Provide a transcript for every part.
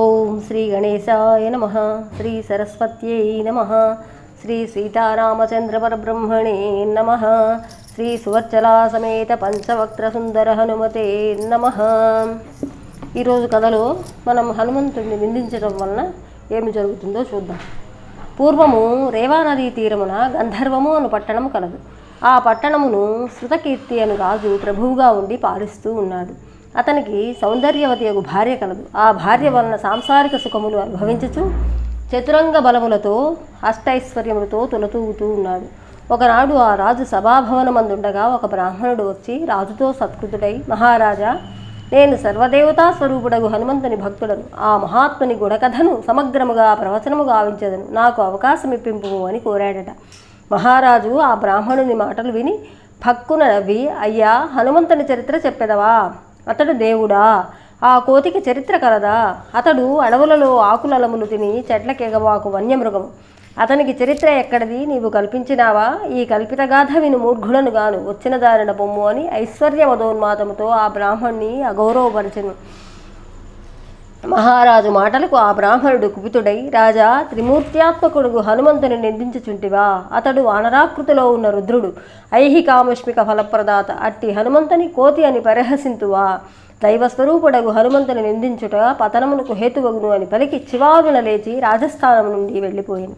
ఓం శ్రీ గణేశాయ నమ శ్రీ సరస్వత్యై నమ శ్రీ సీతారామచంద్ర పరబ్రహ్మణే నమ శ్రీ సువర్చలా సమేత పంచవక్త్ర సుందర హనుమతే నమ. ఈరోజు కథలో మనం హనుమంతుడిని నిందించడం వలన ఏమి జరుగుతుందో చూద్దాం. పూర్వము రేవానదీ తీరమున గంధర్వము అను పట్టణము కలదు. ఆ పట్టణమును శృతకీర్తి అను రాజు ప్రభువుగా ఉండి పాలిస్తూ ఉన్నాడు. అతనికి సౌందర్యవతి యొక్క భార్య కలదు. ఆ భార్య వలన సాంసారిక సుఖములు అనుభవించుచు చతురంగ బలములతో అష్టైశ్వర్యములతో తులతూగుతూ ఉన్నాడు. ఒకనాడు ఆ రాజు సభాభవనమందుండగా ఒక బ్రాహ్మణుడు వచ్చి రాజుతో సత్కృతుడై మహారాజా నేను సర్వదేవతా స్వరూపుడగు హనుమంతుని భక్తుడను. ఆ మహాత్ముని గుణకథను సమగ్రముగా ప్రవచనము గావించదను. నాకు అవకాశం ఇప్పింపు అని కోరాడట. మహారాజు ఆ బ్రాహ్మణుని మాటలు విని భక్కున నవ్వి అయ్యా హనుమంతుని చరిత్ర చెప్పెదవా? అతడు దేవుడా? ఆ కోతికి చరిత్ర కలదా? అతడు అడవులలో ఆకులలములు తిని చెట్లకెగవాకు వన్యమృగము. అతనికి చరిత్ర ఎక్కడిది? నీవు కల్పించినావా? ఈ కల్పితగాథ విను మూర్ఘులను గాను. వచ్చిన దారిన బొమ్ము అని ఐశ్వర్యవదోన్మాతముతో ఆ బ్రాహ్మణ్ణి అగౌరవపరచను. మహారాజు మాటలకు ఆ బ్రాహ్మణుడు కుపితుడై రాజా త్రిమూర్త్యాత్మకుడు హనుమంతుని నిందించుచుంటివా? అతడు అనరాకృతిలో ఉన్న రుద్రుడు. ఐహికాముష్మిక ఫలప్రదాత అట్టి హనుమంతుని కోతి అని పరిహసింతువా? దైవస్వరూపుడగు హనుమంతుని నిందించుట పతనమునకు హేతువగును అని పలికి చివారున లేచి రాజస్థానం నుండి వెళ్ళిపోయింది.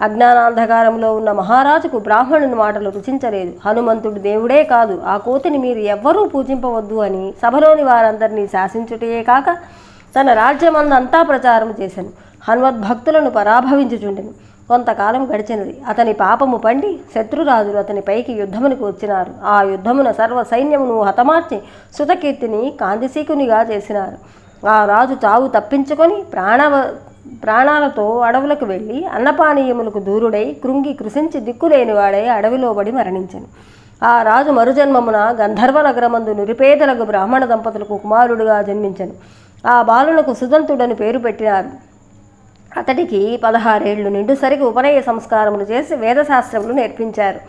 అజ్ఞానాంధకారంలో ఉన్న మహారాజుకు బ్రాహ్మణుని మాటలు రుచించలేదు. హనుమంతుడు దేవుడే కాదు. ఆ కోతిని మీరు ఎవ్వరూ పూజింపవద్దు అని సభలోని వారందరినీ శాసించుటయే కాక తన రాజ్యమందంతా ప్రచారం చేశాను. హనుమద్భక్తులను పరాభవించుచుండెను. కొంతకాలం గడిచినది. అతని పాపము పండి శత్రురాజులు అతని పైకి యుద్ధమునకు వచ్చినారు. ఆ యుద్ధమున సర్వ సైన్యమును హతమార్చి సుతకీర్తిని కాంతిశీకునిగా చేసినారు. ఆ రాజు చావు తప్పించుకొని ప్రాణవ ప్రాణాలతో అడవులకు వెళ్ళి అన్నపానీయములకు దూరుడై కృంగి కృషించి దిక్కులేనివాడై అడవిలో పడి మరణించను. ఆ రాజు మరుజన్మమున గంధర్వ నగరమందు నిరుపేదలకు బ్రాహ్మణ దంపతులకు కుమారుడుగా జన్మించను. ఆ బాలునకు సుదంతుడని పేరు పెట్టినారు. అతడికి పదహారేళ్ళు నిండుసరికి ఉపనయ సంస్కారములు చేసి వేదశాస్త్రములు నేర్పించారు.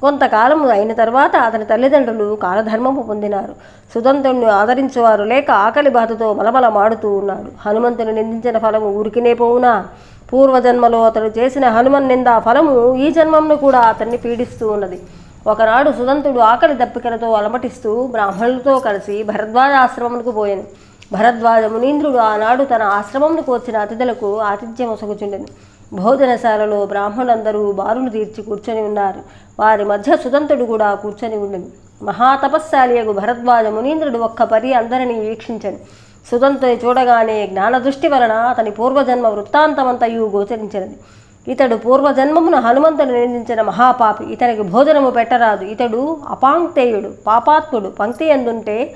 కొంతకాలం అయిన తర్వాత అతని తల్లిదండ్రులు కాలధర్మము పొందినారు. సుదంతుణ్ణి ఆదరించేవారు లేక ఆకలి బాధతో మలమల మాడుతూ ఉన్నాడు. హనుమంతుని నిందించిన ఫలము ఊరికినే పోవునా? పూర్వజన్మలో అతడు చేసిన హనుమన్ నిందా ఫలము ఈ జన్మంలో కూడా అతన్ని పీడిస్తూ ఉన్నది. ఒకనాడు సుదంతుడు ఆకలి దప్పికలతో అలమటిస్తూ బ్రాహ్మణులతో కలిసి భరద్వాజ ఆశ్రమమునకు పోయాను భరద్వాజ మునీంద్రుడు ఆనాడు తన ఆశ్రమంకు వచ్చిన అతిథులకు ఆతిథ్యం ఒసగుచుండెను భోజనశాలలో బ్రాహ్మణులందరూ బారులు తీర్చి కూర్చొని ఉన్నారు. వారి మధ్య సుదంతుడు కూడా కూర్చొని ఉండెను. మహాతపస్శాలియగు భరద్వాజ మునీంద్రుడు ఒక్క పరి అందరినీ వీక్షించను. సుదంతుని చూడగానే జ్ఞానదృష్టి వలన అతని పూర్వజన్మ వృత్తాంతమంతయు గోచరించినది. ఇతడు పూర్వజన్మమున హనుమంతుని నిందించిన మహాపాపి. ఇతనికి భోజనము పెట్టరాదు. ఇతడు అపాంక్తేయుడు పాపాత్ముడు. పంక్తి ఎందుంటే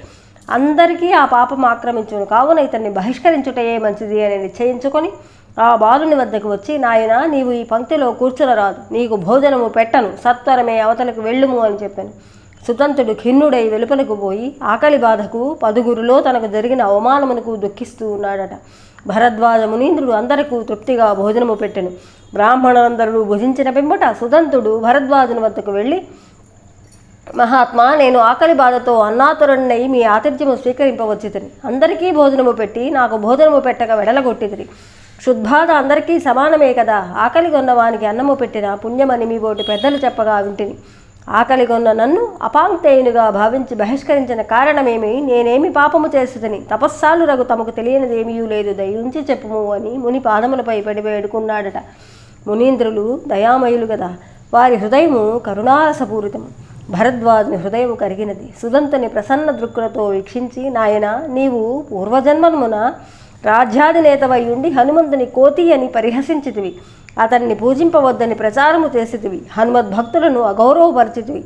అందరికీ ఆ పాపం ఆక్రమించును. కావున ఇతన్ని బహిష్కరించుటయే మంచిది అని నిశ్చయించుకొని ఆ బాలుని వద్దకు వచ్చి నాయన నీవు ఈ పంక్తిలో కూర్చునరాదు. నీకు భోజనము పెట్టను. సత్వరమే అవతలకు వెళ్ళుము అని చెప్పాను. సుతంతుడు ఖిన్నుడై వెలుపలకు పోయి ఆకలి బాధకు పదుగురులో తనకు జరిగిన అవమానమునకు దుఃఖిస్తూ ఉన్నాడట. భరద్వాజ మునీంద్రుడు అందరకు తృప్తిగా భోజనము పెట్టెను. బ్రాహ్మణులందరూ భుజించిన పిమ్మట సుతంతుడు భరద్వాజుని వద్దకు వెళ్ళి మహాత్మా నేను ఆకలి బాధతో అన్నాతురణ్ణై మీ ఆతిథ్యము స్వీకరింపవచ్చితిని. అందరికీ భోజనము పెట్టి నాకు భోజనము పెట్టక వెడలగొట్టితిరి శుద్ధాద అందరికీ సమానమే కదా. ఆకలి కొన్నవానికి అన్నము పెట్టిన పుణ్యమని మీ బోటి పెద్దలు చెప్పగా వింటిని. ఆకలి కొన్న నన్ను అపాంక్తేయునిగా భావించి బహిష్కరించిన కారణమేమి? నేనేమి పాపము చేసితిని? తపస్సాలు రగు తమకు తెలియనిదేమీ లేదు. దయించి చెప్పుము అని ముని పాదములపై పడి వేడుకున్నాడట. మునీంద్రులు దయామయులు కదా. వారి హృదయము కరుణారసపూరితము భరద్వాజుని హృదయం కరిగినది. సుదంతుని ప్రసన్న దృక్కులతో వీక్షించి నాయన నీవు పూర్వజన్మమున రాజ్యాధినేతవై ఉండి హనుమంతుని కోతి అని పరిహసించితివి. అతన్ని పూజింపవద్దని ప్రచారము చేసితివి. హనుమద్భక్తులను అగౌరవపరిచితివి.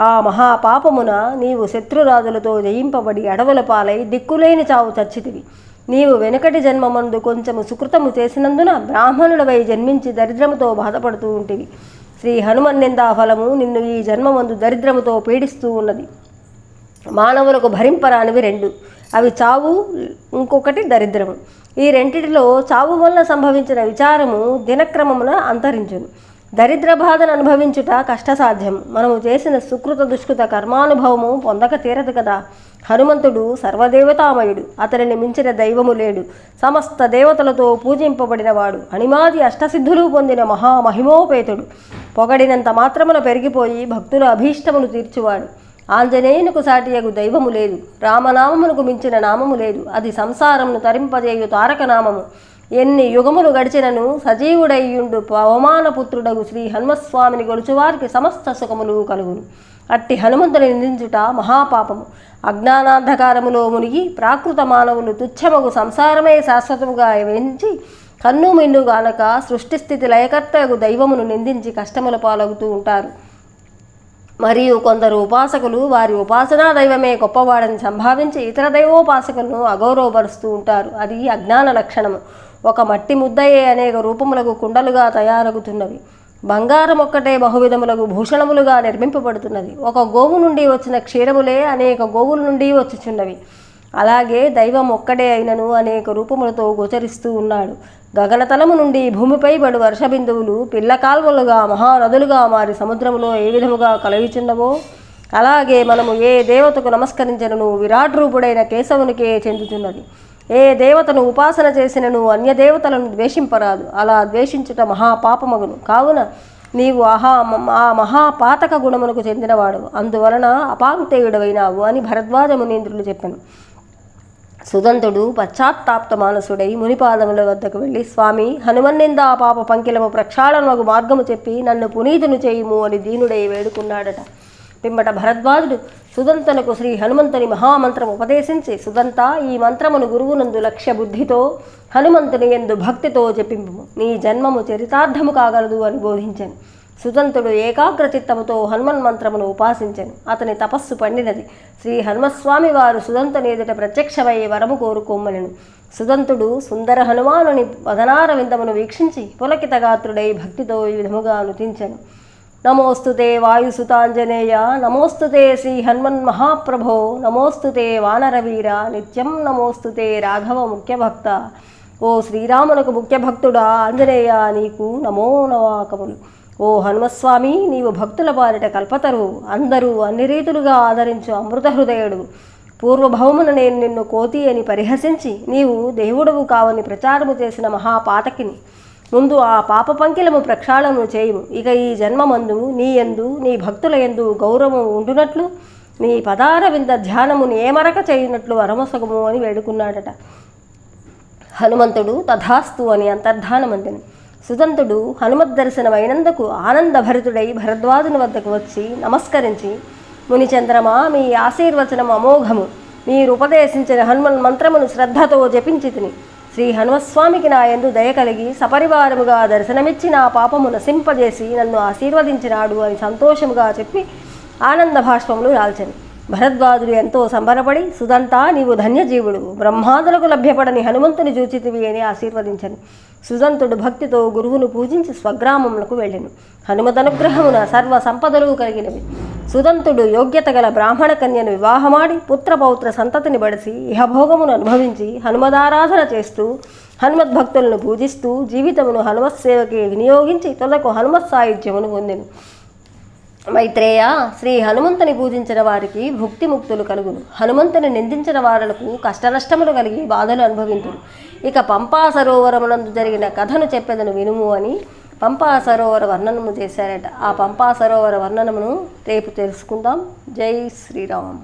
ఆ మహాపాపమున నీవు శత్రురాజులతో జయింపబడి అడవుల పాలై దిక్కులేని చావు చచ్చితివి. నీవు వెనుకటి జన్మమందు కొంచెము సుకృతము చేసినందున బ్రాహ్మణులవై జన్మించి దరిద్రముతో బాధపడుతూ ఉంటివి. శ్రీ హనుమన్నిందా ఫలము నిన్ను ఈ జన్మమందు దరిద్రముతో పీడిస్తూ ఉన్నది. మానవులకు భరింపరానివి రెండు. అవి చావు ఇంకొకటి దరిద్రము. ఈ రెంటిటిలో చావు వల్ల సంభవించిన విచారము దినక్రమమున అంతరించును. దరిద్ర బాధను అనుభవించుట కష్టసాధ్యం మనము చేసిన సుకృత దుష్కృత కర్మానుభవము పొందక తీరదు కదా. హనుమంతుడు సర్వదేవతామయుడు. అతనిని మించిన దైవము లేడు. సమస్త దేవతలతో పూజింపబడినవాడు. అణిమాది అష్టసిద్ధులు పొందిన మహామహిమోపేతుడు. పొగడినంత మాత్రమున పెరిగిపోయి భక్తుల అభీష్టమును తీర్చువాడు. ఆంజనేయునకు సాటియగు దైవము లేదు. రామనామమునకు మించిన నామము లేదు. అది సంసారమును తరింపజేయు తారకనామము. ఎన్ని యుగములు గడిచినను సజీవుడయ్యుండు పవమానపుత్రుడగు శ్రీ హనుమస్వామిని గొలుచువారికి సమస్త సుఖములు కలుగును. అట్టి హనుమంతుని నిందించుట మహాపాపము. అజ్ఞానాంధకారములో మునిగి ప్రాకృత మానవులు తుచ్చమగు సంసారమే శాశ్వతముగా వెంచి కన్ను మిన్నుగానక సృష్టిస్థితి లయకర్తకు దైవమును నిందించి కష్టముల పాలవుతూ ఉంటారు. మరియు కొందరు ఉపాసకులు వారి ఉపాసనా దైవమే గొప్పవాడని సంభావించి ఇతర దైవోపాసకులను అగౌరవపరుస్తూ ఉంటారు. అది అజ్ఞాన లక్షణము. ఒక మట్టి ముద్దయే అనేక రూపములకు కుండలుగా తయారగుతున్నవి. బంగారం ఒక్కటే బహువిధములకు భూషణములుగా నిర్మింపబడుతున్నది. ఒక గోవు నుండి వచ్చిన క్షీరములే అనేక గోవుల నుండి వచ్చుచున్నవి. అలాగే దైవం ఒక్కడే అయినను అనేక రూపములతో గోచరిస్తూ ఉన్నాడు. గగనతలము నుండి భూమిపై పడు వర్షబిందువులు పిల్ల కాల్వలుగా మహానదులుగా మారి సముద్రములో ఏ విధముగా కలవిచున్నవో అలాగే మనము ఏ దేవతకు నమస్కరించినను విరాట్ రూపుడైన కేశవునికే చెందుతున్నది ఏ దేవతను ఉపాసన చేసినను అన్య దేవతలను ద్వేషింపరాదు. అలా ద్వేషించుట మహాపాపమగును. కావున నీవు ఆహా ఆ మహాపాతక గుణమునకు చెందినవాడు అందువలన అపాంతేయుడవైనావు అని భరద్వాజ మునీంద్రులు చెప్పాను. సుదంతుడు పశ్చాత్తాప్త మానసుడై మునిపాదముల వద్దకు వెళ్ళి స్వామి హనుమన్నింద పాప పంకిలము ప్రక్షాళనకు మార్గము చెప్పి నన్ను పునీతును చేయుము అని దీనుడై వేడుకున్నాడట. పిమ్మట భరద్వాజుడు సుదంతనకు శ్రీ హనుమంతుని మహామంత్రం ఉపదేశించి సుదంత ఈ మంత్రమును గురువునందు లక్ష్య బుద్ధితో హనుమంతుని ఎందు భక్తితో చెప్పింపు. నీ జన్మము చరితార్థము కాగలదు అని బోధించాను. సుదంతుడు ఏకాగ్రచిత్తముతో హనుమన్ మంత్రమును ఉపాసించెను. అతని తపస్సు పండినది. శ్రీ హనుమస్వామి వారు సుదంతుని ఎదుట ప్రత్యక్షమై వరము కోరుకోమనెను. సుదంతుడు సుందర హనుమానుని వదనార విందమును వీక్షించి పులకితగాత్రుడై భక్తితో ఈ విధముగా అనుతించెను నమోస్తుతే వాయుసుతాంజనేయ నమోస్తుతే శ్రీ హనుమన్ మహాప్రభో నమోస్తుతే వానరవీర నిత్యం నమోస్తుతే రాఘవ ముఖ్యభక్త. ఓ శ్రీరామునకు ముఖ్య భక్తుడా ఆంజనేయ నీకు నమో నవాకములు ఓ హనుమస్వామి నీవు భక్తుల బారిట కల్పతరు. అందరూ అన్ని రీతులుగా ఆదరించు అమృత హృదయుడు. పూర్వభౌమున నేను నిన్ను కోతి అని పరిహసించి నీవు దేవుడవు కావని ప్రచారము చేసిన మహాపాతకిని. ముందు ఆ పాప పంకిలము ప్రక్షాళనము చేయు ఇక ఈ జన్మమందు నీ యందు నీ భక్తుల యందు గౌరవం ఉండునట్లు నీ పదార వింద ధ్యానము నేమరక చేయునట్లు వరమసగము అని వేడుకున్నాడట. హనుమంతుడు తథాస్తు అని అంతర్ధానమందిని సుదంతుడు హనుమద్ దర్శనమైనందుకు ఆనందభరితుడై భరద్వాజుని వద్దకు వచ్చి నమస్కరించి మునిచంద్రమా మీ ఆశీర్వచనం అమోఘము. మీరు ఉపదేశించిన హనుమన్ మంత్రమును శ్రద్ధతో జపించి తిని శ్రీ హనుమస్వామికి నా ఎందు దయ కలిగి సపరివారముగా దర్శనమిచ్చి నా పాపము నశింపజేసి నన్ను ఆశీర్వదించినాడు అని సంతోషముగా చెప్పి ఆనంద భాష్పములు రాల్చను. భరద్వాజుడు ఎంతో సంబరపడి సుదంతా నీవు ధన్యజీవుడు. బ్రహ్మాదులకు లభ్యపడని హనుమంతుని చూచితివి అని ఆశీర్వదించను. సుదంతుడు భక్తితో గురువును పూజించి స్వగ్రామములకు వెళ్ళెను. హనుమదనుగ్రహమున సర్వ సంపదలు కలిగినవి. సుదంతుడు యోగ్యత గల బ్రాహ్మణ కన్యను వివాహమాడి పుత్రపౌత్ర సంతతిని బడిసి ఇహభోగమును అనుభవించి హనుమదారాధన చేస్తూ హనుమద్భక్తులను పూజిస్తూ జీవితమును హనుమత్ సేవకి వినియోగించి తొలకు హనుమత్ సాయుధ్యమును పొందెను. మైత్రేయ శ్రీ హనుమంతుని పూజించిన వారికి భుక్తి ముక్తులు కలుగును. హనుమంతుని నిందించిన వారులకు కష్టనష్టములు కలిగి బాధలు అనుభవించును ఇక పంపా సరోవరమునందు జరిగిన కథను చెప్పేదను వినుము అని పంపా సరోవర వర్ణనము చేశారట. ఆ పంపా సరోవర వర్ణనమును రేపు తెలుసుకుందాం. జై శ్రీరామ్.